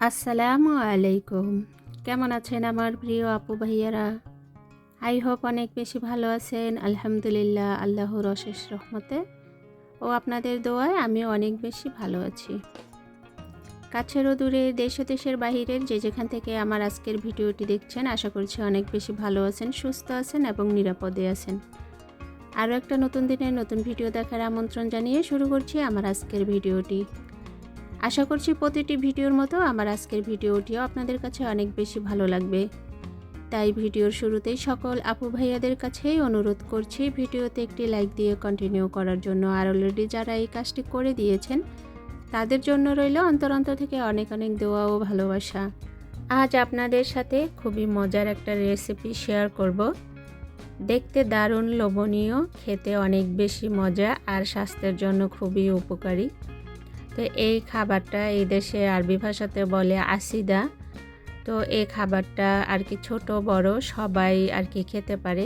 আসসালামু আলাইকুম। কেমন আছেন আমার প্রিয় আপু ভাইয়ারা? আই হোপ অনেক বেশি ভালো আছেন। আলহামদুলিল্লাহ, আল্লাহর অশেষ রহমতে। ও আপনাদের দোয়ায় আমিও অনেক বেশি ভালো আছি। কাছের ও দূরে, দেশ দেশের বাহিরের যে যেখান থেকে আমার আজকের ভিডিওটি দেখছেন, আশা করছি অনেক বেশি ভালো আছেন, সুস্থ আছেন এবং নিরাপদে আছেন। আরও একটা নতুন দিনের নতুন ভিডিও দেখার আমন্ত্রণ জানিয়ে শুরু করছি আমার আজকের ভিডিওটি। আশা করছি প্রতিটি ভিডিওর মতো আমার আজকের ভিডিওটিও আপনাদের কাছে অনেক বেশি ভালো লাগবে। তাই ভিডিওর শুরুতেই সকল আপু ভাইয়াদের কাছেই অনুরোধ করছি ভিডিওতে একটি লাইক দিয়ে কন্টিনিউ করার জন্য। আর অলরেডি যারা এই কাজটি করে দিয়েছেন, তাদের জন্য রইল অন্তর অন্তর থেকে অনেক অনেক দোয়া ও ভালোবাসা। আজ আপনাদের সাথে খুবই মজার একটা রেসিপি শেয়ার করব। দেখতে দারুণ, লোভনীয়, খেতে অনেক বেশি মজা আর স্বাস্থ্যের জন্য খুবই উপকারী। তো এই খাবারটা এই দেশে আরবি ভাষাতে বলে আসিদা। তো এই খাবারটা আর কি ছোট, বড়, সবাই আর কি খেতে পারে।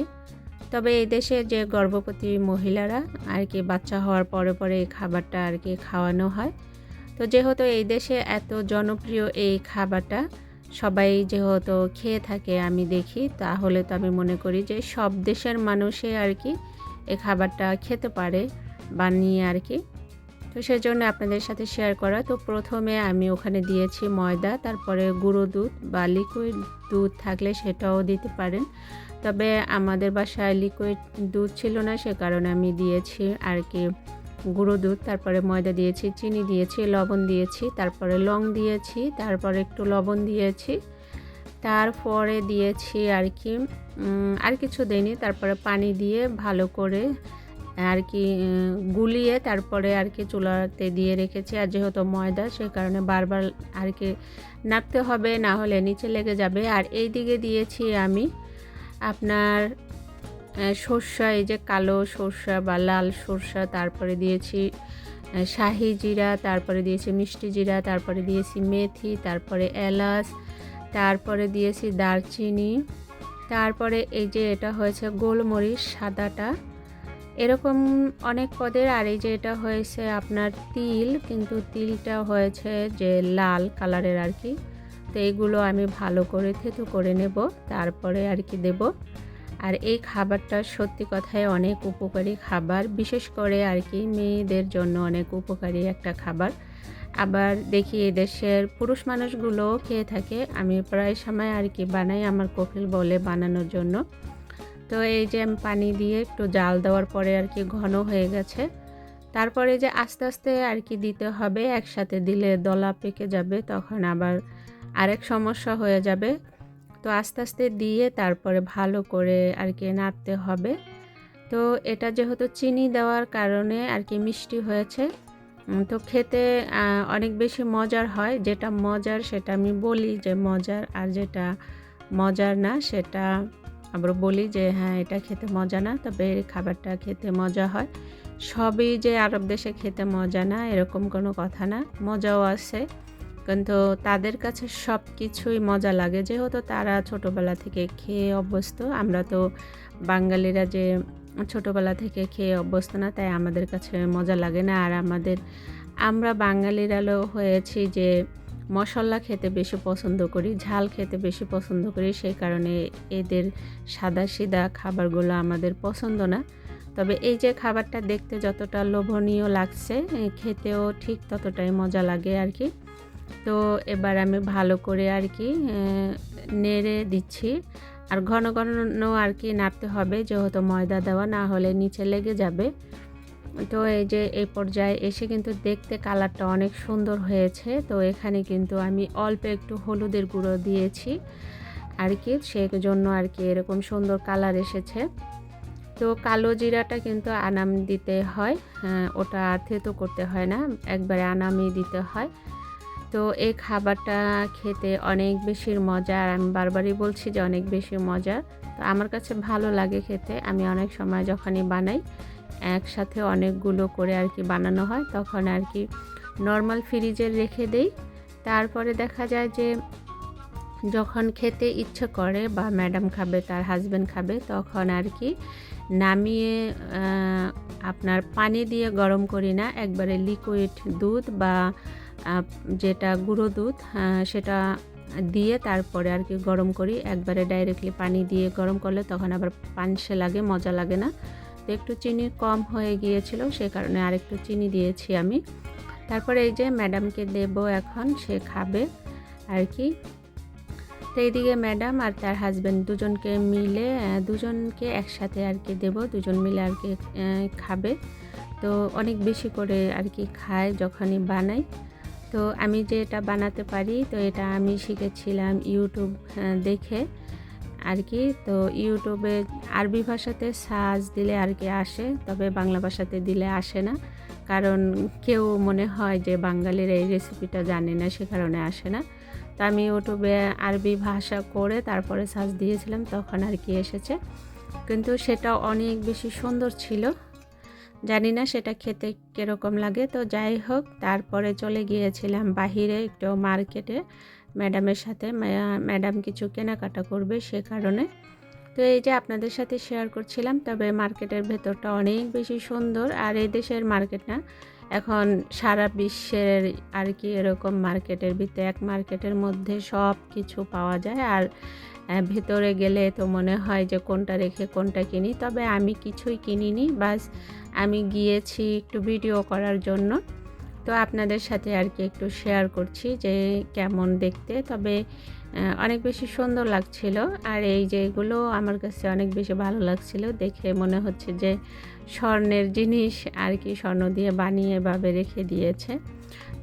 তবে এই দেশে যে গর্ভবতী মহিলারা আর কি বাচ্চা হওয়ার পরে পরে এই খাবারটা আর কি খাওয়ানো হয়। তো যেহেতু এই দেশে এত জনপ্রিয় এই খাবারটা, সবাই যেহেতু খেয়ে থাকে আমি দেখি, তাহলে তো আমি মনে করি যে সব দেশের মানুষে আর কি এই খাবারটা খেতে পারে বানিয়ে আর কি। তো সেজন্য আপনাদের সাথে শেয়ার করা। তো প্রথমে আমি ওখানে দিয়েছি ময়দা, তারপরে গুঁড়ো দুধ বা লিকুইড দুধ থাকলে সেটাও দিতে পারেন। তবে আমাদের বাসায় লিকুইড দুধ ছিল না, সে কারণে আমি দিয়েছি আর কি গুঁড়ো দুধ, তারপরে ময়দা দিয়েছি, চিনি দিয়েছি, লবণ দিয়েছি, তারপরে লং দিয়েছি, তারপরে একটু লবণ দিয়েছি। তারপরে দিয়েছি আর কি আর কিছু দেয়নি তারপরে পানি দিয়ে ভালো করে আর কি গুলিয়ে তারপরে আর কি চুলাতে দিয়ে রেখেছি। আর যেহেতু ময়দা সে কারণে বারবার আর কি নাড়তে হবে, না হলে নিচে লেগে যাবে। আর এই দিকে দিয়েছি আমি আপনার সর্ষা, এই যে কালো সর্ষা বা লাল সর্ষা, তারপরে দিয়েছি শাহি জিরা, তারপরে দিয়েছি মিষ্টি জিরা, তারপরে দিয়েছি মেথি, তারপরে এলাচ, তারপরে দিয়েছি দারচিনি, তারপরে এই যে এটা হয়েছে গোলমরিচ সাদাটা। এরকম অনেক পদের, আর এই যে এটা হয়েছে আপনার তিল, কিন্তু তিলটা হয়েছে যে লাল কালারের আর কি। তো এইগুলো আমি ভালো করে থেতু করে নেব, তারপরে আর কি দেব। আর এই খাবারটা সত্যি কথায় অনেক উপকারী খাবার, বিশেষ করে আর কি মেয়েদের জন্য অনেক উপকারী একটা খাবার। আবার দেখি দেশের পুরুষ মানুষগুলোও খেয়ে থাকে। আমি প্রায় সময় আর কি বানাই আমার কফিল বলে বানানোর জন্য। তো এই যে পানি দিয়ে একটু জাল দেওয়ার পরে আর কি ঘন হয়ে গেছে। তারপরে যে আস্তে আস্তে আর কি দিতে হবে, একসাথে দিলে দলা পেকে যাবে, তখন আবার আরেক সমস্যা হয়ে যাবে। তো আস্তে আস্তে দিয়ে তারপরে ভালো করে আর কি নাড়তে হবে। তো এটা যেহেতু চিনি দেওয়ার কারণে আর কি মিষ্টি হয়েছে তো খেতে অনেক বেশি মজার হয়। যেটা মজার সেটা আমি বলি যে মজার আর যেটা মজার না, সেটা আবার বলি যে হ্যাঁ এটা খেতে মজা না, তবে এই খাবারটা খেতে মজা হয়। সবই যে আরব দেশে খেতে মজা না, এরকম কোনো কথা না, মজাও আছে। কিন্তু তাদের কাছে সব কিছুই মজা লাগে। যেহেতু তারা ছোটোবেলা থেকে খেয়ে অভ্যস্ত, আমরা তো বাঙালিরা যে ছোটোবেলা থেকে খেয়ে অভ্যস্ত না, তাই আমাদের কাছে মজা লাগে না। আর আমাদের, আমরা বাঙালিরাও হয়েছি যে মশলা খেতে বেশি পছন্দ করি, ঝাল খেতে বেশি পছন্দ করি, সেই কারণে এদের সাদা সিদা খাবারগুলো আমাদের পছন্দ না। তবে এই যে খাবারটা দেখতে যতটা লোভনীয় লাগছে খেতেও ঠিক ততটাই মজা লাগে আর কি। তো এবার আমি ভালো করে আর কি নেড়ে দিচ্ছি। আর ঘন ঘন আর কি নাড়তে হবে, যেহেতু ময়দা দেওয়া না হলে নিচে লেগে যাবে। তো এই যে এই পর্যায়ে এসে কিন্তু দেখতে কালারটা অনেক সুন্দর হয়েছে। তো এখানে কিন্তু আমি অল্প একটু হলুদের গুঁড়ো দিয়েছি। আর কি সেই জন্য আর কি এরকম সুন্দর কালার এসেছে। তো কালো জিরাটা কিন্তু আনাম দিতে হয় হ্যাঁ, ওটা থেতো করতে হয় না একবারে আনামই দিতে হয়। তো এই খাবারটা খেতে অনেক বেশি মজা আর আমি বারবারই বলছি যে অনেক বেশি মজা। তো আমার কাছে ভালো লাগে খেতে আমি অনেক সময় যখনই বানাই একসাথে অনেকগুলো করে আর কি বানানো হয়, তখন আর কি নর্মাল ফ্রিজে রেখে দেই। তারপরে দেখা যায় যে যখন খেতে ইচ্ছে করে বা ম্যাডাম খাবে, তার হাজব্যান্ড খাবে, তখন আর কি নামিয়ে আপনার পানি দিয়ে গরম করি না, একবারে লিকুইড দুধ বা যেটা গুঁড়ো দুধ সেটা দিয়ে তারপরে আর কি গরম করি। একবারে ডাইরেক্টলি পানি দিয়ে গরম করলে তখন আবার পানসে লাগে, মজা লাগে না। তো একটু চিনি কম হয়ে গিয়েছিল, সে কারণে আরেকটু চিনি দিয়েছি আমি। তারপরে এই যে ম্যাডামকে দেব এখন, সে খাবে আর কি। তো এইদিকে ম্যাডাম আর তার হাজব্যান্ড দুজনকে মিলে দুজনকে একসাথে আর কি দেবো, দুজন মিলে আর কি খাবে। তো অনেক বেশি করে আর কি খায় যখনই বানাই তো আমি যে এটা বানাতে পারি, তো এটা আমি শিখেছিলাম ইউটিউব দেখে। আর কি তো ইউটিউবে আরবি ভাষাতে সার্চ দিলে আর কি আসে, তবে বাংলা ভাষাতে দিলে আসে না। কারণ কেউ মনে হয় যে বাঙালির এই রেসিপিটা জানে না, সে কারণে আসে না। তো আমি ইউটিউবে আরবি ভাষা করে তারপরে সার্চ দিয়েছিলাম, তখন আর কি এসেছে। কিন্তু সেটা অনেক বেশি সুন্দর ছিল। জানি না সেটা খেতে কীরকম লাগে। তো যাই হোক, তারপরে চলে গিয়েছিলাম বাহিরে একটু মার্কেটে। ম্যাডামের সাথে ম্যাডাম কিছু কেনাকাটা করবে সে কারণে। তো এই যে আপনাদের সাথে শেয়ার করছিলাম, তবে মার্কেটের ভেতরটা অনেক বেশি সুন্দর। আর এই দেশের মার্কেট না, এখন সারা বিশ্বের আর কি এরকম মার্কেটের ভিতরে এক মার্কেটের মধ্যে সব কিছু পাওয়া যায়। আর ভেতরে গেলে তো মনে হয় যে কোনটা রেখে কোনটা কিনি, তবে আমি কিছুই কিনিনি। বাস আমি গিয়েছি একটু ভিডিও করার জন্য। তো আপনাদের সাথে আর কি একটু শেয়ার করছি যে কেমন দেখতে। তবে অনেক বেশি সুন্দর লাগছিল। আর এই যে এগুলো আমার কাছে অনেক বেশি ভালো লাগছিল। দেখে মনে হচ্ছে যে স্বর্ণের জিনিস আর কি স্বর্ণ দিয়ে বানিয়ে এভাবে রেখে দিয়েছে।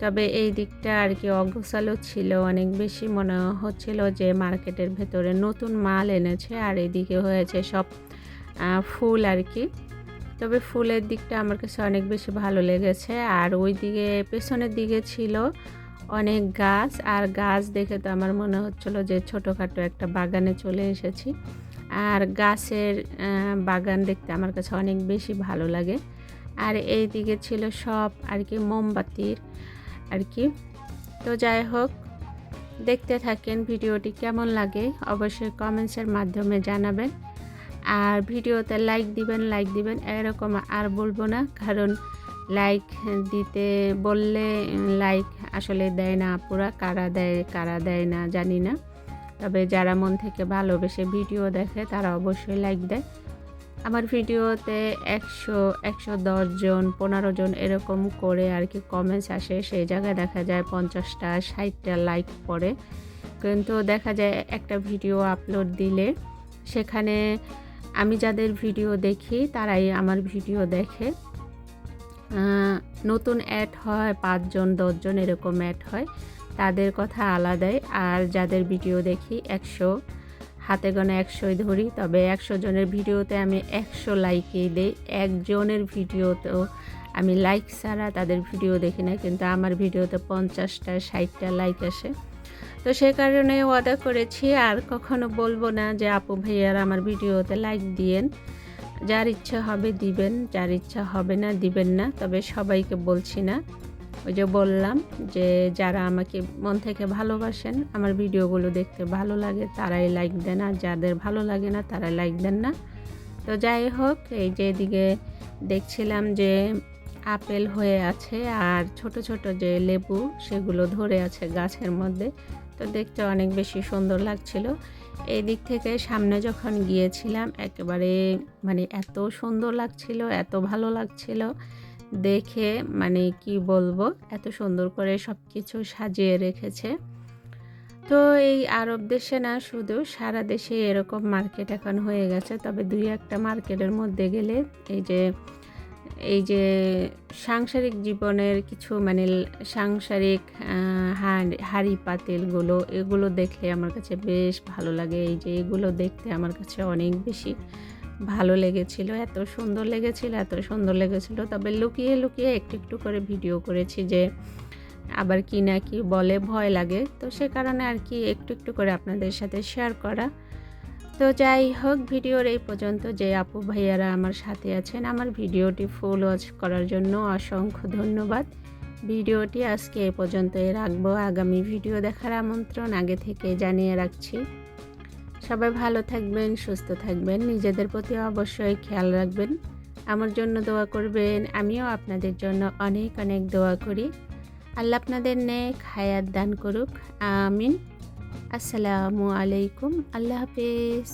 তবে এই দিকটা আর কি অগোছালো ছিল। অনেক বেশি মনে হচ্ছিল যে মার্কেটের ভেতরে নতুন মাল এনেছে। আর এদিকে হয়েছে সব ফুল আর কি। তবে ফুলের দিকটা আমার কাছে অনেক বেশি ভালো লেগেছে। আর ওই দিকে পেছনের দিকে ছিল অনেক গাছ, আর গাছ দেখে তো আমার মনে হচ্ছিল যে ছোটোখাটো একটা বাগানে চলে এসেছি। আর গাছের বাগান দেখতে আমার কাছে অনেক বেশি ভালো লাগে। আর এই দিকে ছিল সব আর কি মোমবাতির আর কি। তো যাই হোক, দেখতে থাকেন ভিডিওটি কেমন লাগে, অবশ্যই কমেন্টসের মাধ্যমে জানাবেন। আর ভিডিওতে লাইক দিবেন লাইক দিবেন, এরকম আর বলব না। কারণ লাইক দিতে বললে লাইক আসলে দেয় না আপুরা। কারা দেয় কারা দেয় না জানি না। তবে যারা মন থেকে ভালোবেসে ভিডিও দেখে, তারা অবশ্যই লাইক দেয়। আমার ভিডিওতে একশো একশো জন, পনেরো জন এরকম করে আর কি কমেন্টস আসে। সেই জায়গায় দেখা যায় পঞ্চাশটা, ষাটটা লাইক পড়ে। কিন্তু দেখা যায় একটা ভিডিও আপলোড দিলে সেখানে আমি যাদের ভিডিও দেখি, তারাই আমার ভিডিও দেখে। নতুন অ্যাড হয়, পাঁচজন, দশজন এরকম অ্যাড হয়। তাদের কথা আলাদাই। আর যাদের ভিডিও দেখি, একশো, হাতে গোনা একশোই ধরি। তবে একশো জনের ভিডিওতে আমি একশো লাইকই দিই। একজনের ভিডিওতেও আমি লাইক ছাড়া তাদের ভিডিও দেখি না। কিন্তু আমার ভিডিওতে পঞ্চাশটা, ষাটটা লাইক আসে। তো সে কারণে অর্ডার করেছি আর কখনো বলব না যে, আপু ভাইয়ার আমার ভিডিওতে লাইক দিয়েন। যার ইচ্ছা হবে দিবেন, যার ইচ্ছা হবে না দিবেন না। তবে সবাইকে বলছি না। ওই যে বললাম যে, যারা আমাকে মন থেকে ভালোবাসেন, আমার ভিডিওগুলো দেখতে ভালো লাগে, তারাই লাইক দেন। আর যাদের ভালো লাগে না, তারা লাইক দেন না। তো যাই হোক, এই যে এদিকে দেখছিলাম যে, আপেল হয়ে আছে আর ছোট ছোট যে লেবু, সেগুলো ধরে আছে গাছের মধ্যে। তো দেখতে অনেক বেশি সুন্দর লাগছিল। এই দিক থেকে সামনে যখন গিয়েছিলাম, একেবারে মানে এত সুন্দর লাগছিল, এত ভালো লাগছিল। দেখে মানে কি বলব, এত সুন্দর করে সব কিছু সাজিয়ে রেখেছে। তো এই আরব দেশে না শুধু সারা দেশে এরকম মার্কেট এখন হয়ে গেছে, তবে দুই একটা মার্কেটের মধ্যে গেলে এই যে এই যে সাংসারিক জীবনের কিছু মানে সাংসারিক হাঁড়ি পাতিলগুলো, এগুলো দেখলে আমার কাছে বেশ ভালো লাগে। এই যে এগুলো দেখতে আমার কাছে অনেক বেশি ভালো লেগেছিল। এত সুন্দর লেগেছিল, এত সুন্দর লেগেছিল। তবে লুকিয়ে লুকিয়ে একটু একটু করে ভিডিও করেছি যে আবার কি না কি বলে ভয় লাগে। তো সে কারণে আর কি একটু একটু করে আপনাদের সাথে শেয়ার করা। তো যাই হোক, ভিডিওর এই পর্যন্ত। যে আপু ভাইয়ারা আমার সাথে আছেন, আমার ভিডিওটি ফুল ওয়াচ করার জন্য অসংখ্য ধন্যবাদ। ভিডিওটি আজকে এ পর্যন্তই রাখব। আগামী ভিডিও দেখার আমন্ত্রণ আগে থেকে জানিয়ে রাখছি। সবাই ভালো থাকবেন, সুস্থ থাকবেন। নিজেদের প্রতি অবশ্যই খেয়াল রাখবেন। আমার জন্য দোয়া করবেন। আমিও আপনাদের জন্য অনেক অনেক দোয়া করি। আল্লাহ আপনাদের নেক হায়াত দান করুক। আমিন। আসসালামু আলাইকুম আল্লাহ হাফেজ